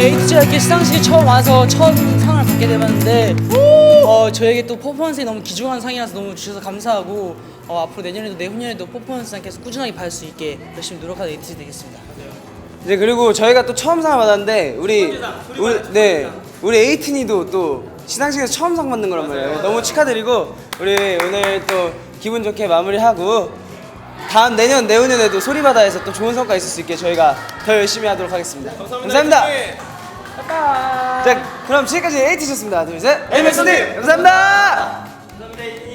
이렇게 시상식에 처음 와서 처음 상을 받게 되었는데 어, 저에게 또 퍼포먼스에 너무 귀중한 상이라서 너무 주셔서 감사하고 어, 앞으로 내년에도 내후년에도 퍼포먼스상 계속 꾸준하게 받을 수 있게 열심히 노력하는 에이티즈 되겠습니다. 네 그리고 저희가 또 처음 상을 받았는데 우리 우리 네 우리 에이틴이도 또 시상식에서 처음 상 받는 거란 말이에요. 너무 축하드리고 우리 오늘 또 기분 좋게 마무리하고 다음 내년 내후년에도 소리바다에서 또 좋은 성과 있을 수 있게 저희가 더 열심히 하도록 하겠습니다. 감사합니다. 자 그럼 지금까지 에이티셨습니다. 둘 셋. 에이맥스님 감사합니다. 감사합니다.